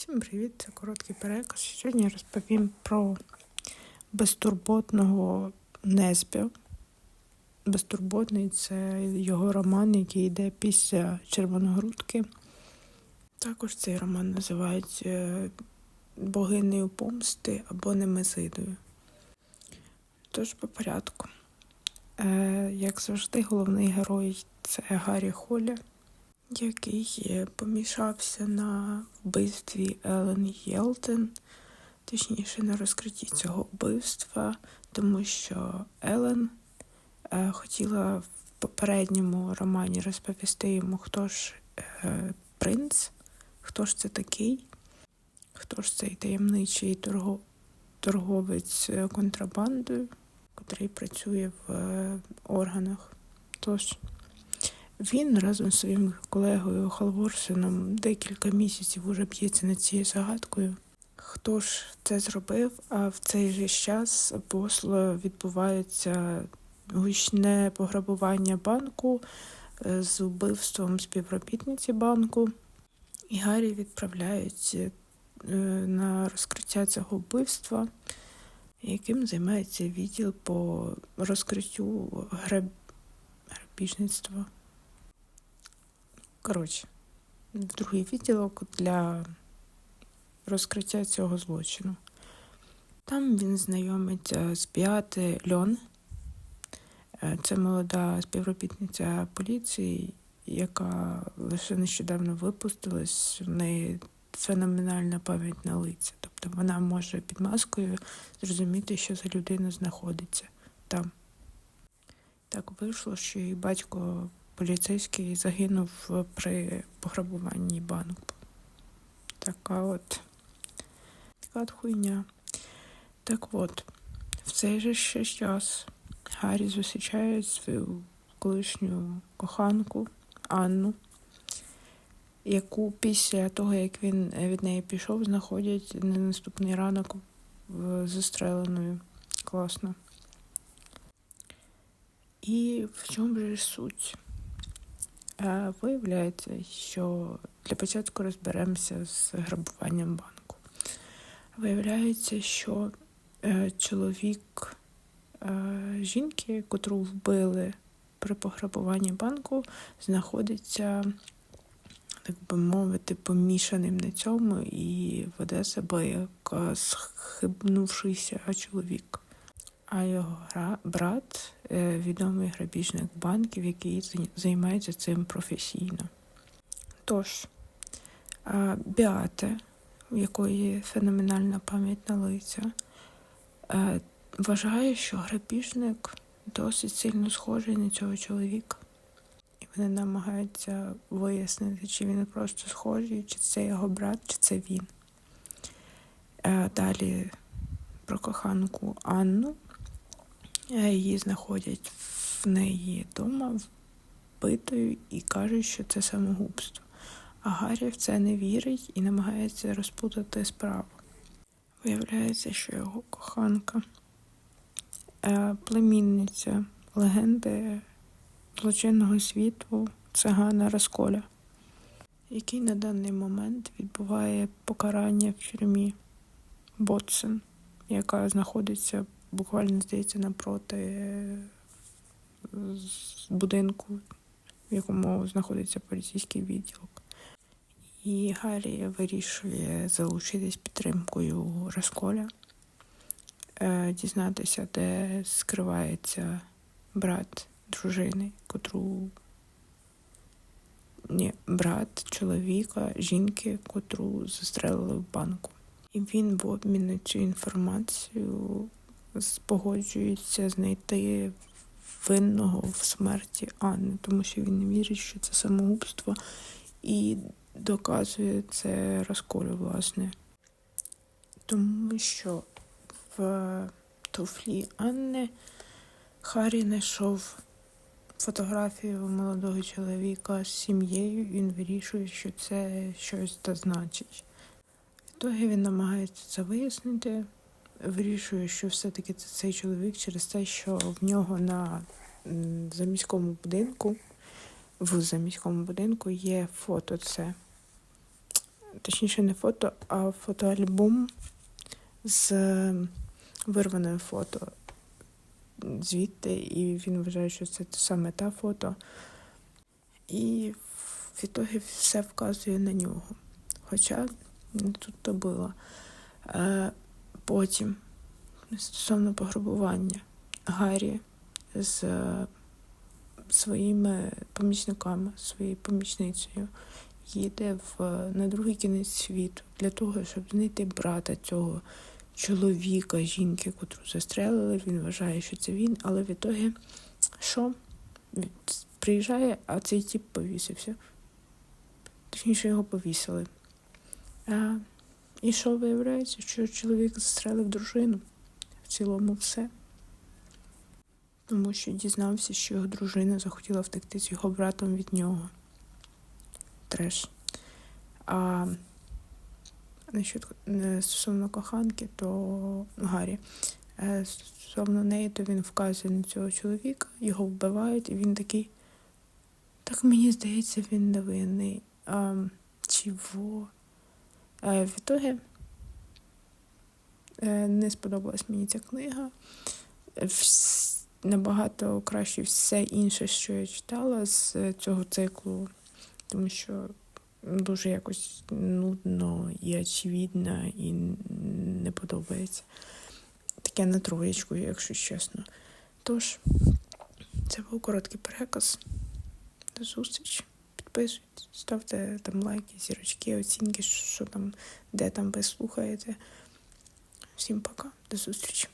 Всім привіт, це короткий переказ. Сьогодні я розповім про безтурботного Неспя. Безтурботний це його роман, який йде після Червоногрудки. Також цей роман називають е, богинею помсти або Немезидою. Тож по порядку. Е, Як завжди, головний герой це Гаррі Холя який е, помішався на вбивстві Елен Єлтен, точніше на розкритті цього вбивства, тому що Елен е, хотіла в попередньому романі розповісти йому, хто ж е, принц, хто ж це такий, хто ж цей таємничий торго, торговець контрабандою, котрий працює в органах. Тож, він разом з своїм колегою Халворсеном декілька місяців уже б'ється над цією загадкою. Хто ж це зробив? А в цей же час в Осло відбувається гучне пограбування банку е, з вбивством співробітниці банку. І Гаррі відправляють е, на розкриття цього вбивства, яким займається відділ по розкриттю граб... грабіжництва. Коротше, другий відділок для розкриття цього злочину. Там він знайомиться з Біати Льон. Е, Це молода співробітниця поліції, яка лише нещодавно випустилась. В неї феноменальна пам'ять на лиця. Тобто вона може під маскою зрозуміти, що за людина знаходиться там. Так вийшло, що її батько поліцейський загинув при пограбуванні банку. Така от така от хуйня. Так от, в цей же ще час Гаррі зустрічає свою колишню коханку Анну, яку після того, як він від неї пішов, знаходять на наступний ранок застреленою. Класно. І в чому же суть? Виявляється, що для початку розберемося з грабуванням банку. Виявляється, що е, чоловік е, жінки, котру вбили при пограбуванні банку, знаходиться, так би мовити, помішаним на цьому і веде себе як е, схибнувшийся чоловік. А його брат е, відомий грабіжник банків, який займається цим професійно. Тож, Біате, у якої феноменальна пам'ять на лиця, е, вважає, що грабіжник досить сильно схожий на цього чоловіка. І вони намагаються вияснити, чи він просто схожий, чи це його брат, чи це він. Е, Далі про коханку Анну. Е, Її знаходять в неї вдома вбитою і кажуть, що це самогубство. А Гаррі в це не вірить і намагається розпутати справу. Виявляється, що його коханка е, племінниця легенди злочинного світу цигана Расколя, який на даний момент відбуває покарання в тюрмі Ботсен, яка знаходиться буквально здається напроти будинку, в якому знаходиться поліцейський відділок. І Гаррі вирішує залучитись підтримкою Расколя, е, дізнатися, де скривається брат дружини, котру ні, брат чоловіка, жінки, котру застрелили в банку. І він в обмін на цю інформацію погоджується знайти винного в смерті Анни, тому що він не вірить, що це самогубство, і доказує це розколю, власне. Тому що в туфлі Анни Харі знайшов фотографію молодого чоловіка з сім'єю, він вирішує, що це щось та значить. Відтоді він намагається це вияснити, вирішує, що все-таки це цей чоловік через те, що в нього на заміському будинку, в заміському будинку є фото це точніше, не фото, а фотоальбом з вирваною фото звідти, і він вважає, що це саме та фото. І в ітогі все вказує на нього. Хоча не тут то було. Е, потім, стосовно пограбування, Гаррі з е, своїми помічниками, своєю помічницею їде в, на другий кінець світу для того, щоб знайти брата цього чоловіка, жінки, котру застрелили. Він вважає, що це він, але в ітогі що? Приїжджає, а цей тіп повісився. Точніше, його повісили. А, і що виявляється, що чоловік застрелив дружину. В цілому все. Тому що дізнався, що його дружина захотіла втекти з його братом від нього. Треш. А е, стосовно коханки, то Гаррі. Е, Стосовно неї, то він вказує на цього чоловіка, його вбивають, і він такий. Так мені здається, він невинний. А, чого? Е, в ітогі е, не сподобалась мені ця книга. Набагато краще все інше, що я читала з цього циклу, тому що дуже якось нудно і очевидно, і не подобається. Таке на троєчку, якщо чесно. Тож, це був короткий переказ. До зустрічі. Підписуйтесь, ставте там лайки, зірочки, оцінки, що там, де там ви слухаєте. Всім пока, до зустрічі.